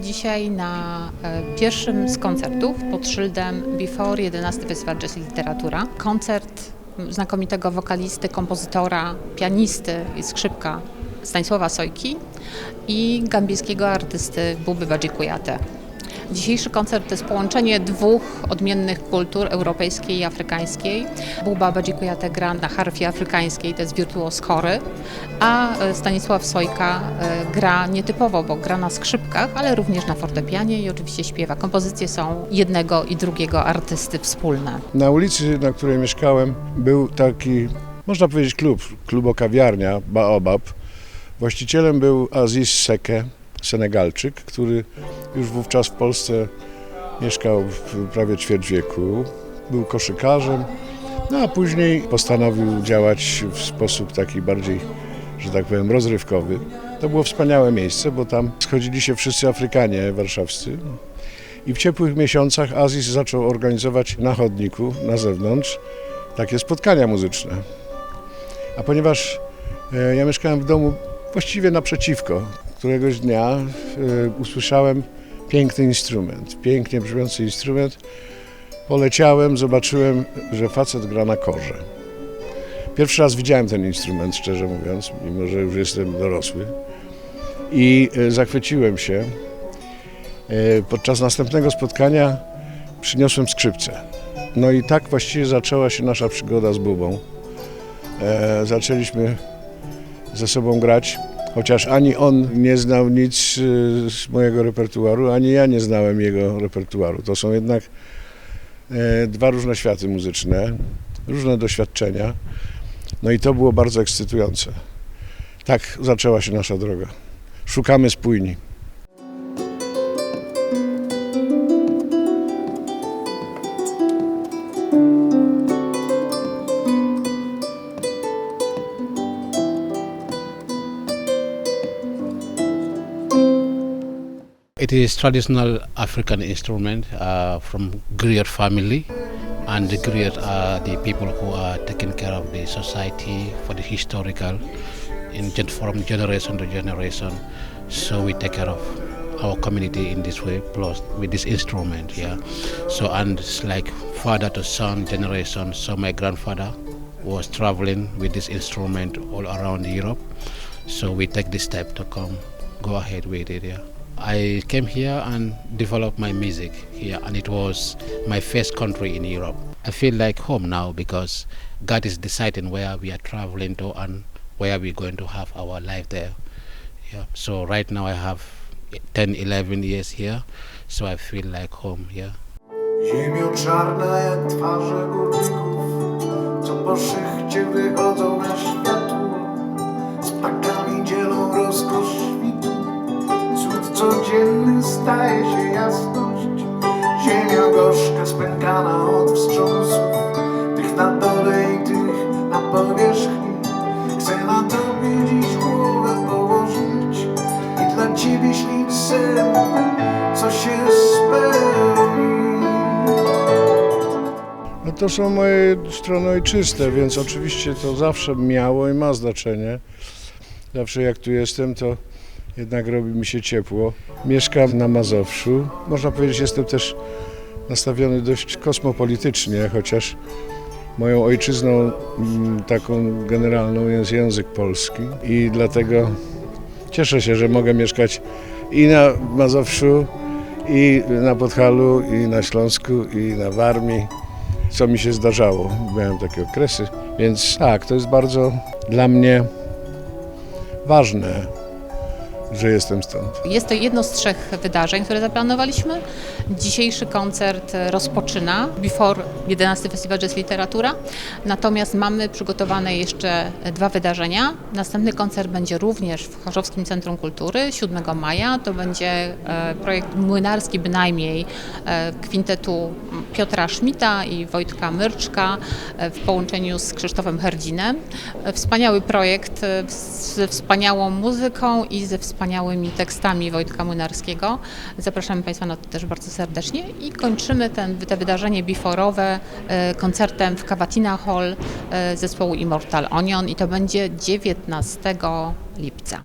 dzisiaj na e, pierwszym z koncertów pod szyldem Before 11 Festival Jazz i Literatura. Koncert znakomitego wokalisty, kompozytora, pianisty i skrzypka Stanisława Sojki i gambijskiego artysty Buby Badzikujate. Dzisiejszy koncert to jest połączenie dwóch odmiennych kultur, europejskiej i afrykańskiej. Buba Badzikujate gra na harfie afrykańskiej, to jest wirtuos chory, a e, Stanisław Sojka e, gra nietypowo, bo gra na skrzypkach, ale również na fortepianie i oczywiście śpiewa. Kompozycje są jednego i drugiego artysty wspólne. Na ulicy, na której mieszkałem, był taki, można powiedzieć, klub, klubo-kawiarnia Baobab. Właścicielem był Aziz Seke, Senegalczyk, który już wówczas w Polsce mieszkał prawie ćwierć wieku. Był koszykarzem, no a później postanowił działać w sposób taki bardziej, że tak powiem, rozrywkowy. To było wspaniałe miejsce, bo tam schodzili się wszyscy Afrykanie warszawscy. I w ciepłych miesiącach Aziz zaczął organizować na chodniku, na zewnątrz, takie spotkania muzyczne. A ponieważ e, ja mieszkałem w domu właściwie naprzeciwko, któregoś dnia e, usłyszałem piękny instrument, pięknie brzmiący instrument. Poleciałem, zobaczyłem, że facet gra na korze. Pierwszy raz widziałem ten instrument, szczerze mówiąc, mimo że już jestem dorosły. I e, zachwyciłem się. E, Podczas następnego spotkania przyniosłem skrzypce. No i tak właściwie zaczęła się nasza przygoda z Bubą. Zaczęliśmy ze sobą grać, chociaż ani on nie znał nic e, z mojego repertuaru, ani ja nie znałem jego repertuaru. To są jednak e, dwa różne światy muzyczne, różne doświadczenia. No i to było bardzo ekscytujące. Tak zaczęła się nasza droga. Szukamy spójni. It is traditional African instrument uh, from griot family, and the griot are the people who are taking care of the society for the historical, in from generation to generation. So we take care of our community in this way, plus with this instrument. Yeah. So and it's like father to son generation. So my grandfather was traveling with this instrument all around Europe. So we take this step to come, go ahead with it. Yeah. I came here and developed my music here, and it was my first country in Europe. I feel like home now because God is deciding where we are traveling to and where we're going to have our life there. Yeah. So right now I have 10, 11 years here, so I feel like home here. Czarna jak twarze górników, co po szychcie wychodzą na światło. Codzienny staje się jasność. Ziemia gorzka spękana od wstrząsów, tych na dole i tych na powierzchni. Chcę na tobie dziś głowę położyć i dla ciebie śnić sen, co się spełni. No to są moje strony ojczyste, więc oczywiście to zawsze miało i ma znaczenie. Zawsze jak tu jestem, to jednak robi mi się ciepło. Mieszkam na Mazowszu. Można powiedzieć, jestem też nastawiony dość kosmopolitycznie, chociaż moją ojczyzną mm, taką generalną jest język polski i dlatego cieszę się, że mogę mieszkać i na Mazowszu, i na Podhalu, i na Śląsku, i na Warmii co mi się zdarzało. Miałem takie okresy, więc tak, to jest bardzo dla mnie ważne, że jestem stąd. Jest to jedno z trzech wydarzeń, które zaplanowaliśmy. Dzisiejszy koncert rozpoczyna Before 11 Festival Jazz Literatura. Natomiast mamy przygotowane jeszcze dwa wydarzenia. Następny koncert będzie również w Chorzowskim Centrum Kultury 7 maja. To będzie e, projekt młynarski bynajmniej e, kwintetu Piotra Szmita i Wojtka Myrczka e, w połączeniu z Krzysztofem Herdzinem. Wspaniały projekt ze wspaniałą muzyką i ze wspaniałymi tekstami Wojtka Młynarskiego. Zapraszamy Państwa na to też bardzo serdecznie i kończymy ten, te wydarzenie biforowe e, koncertem w Cavatina Hall e, zespołu Immortal Onion i to będzie 19 lipca.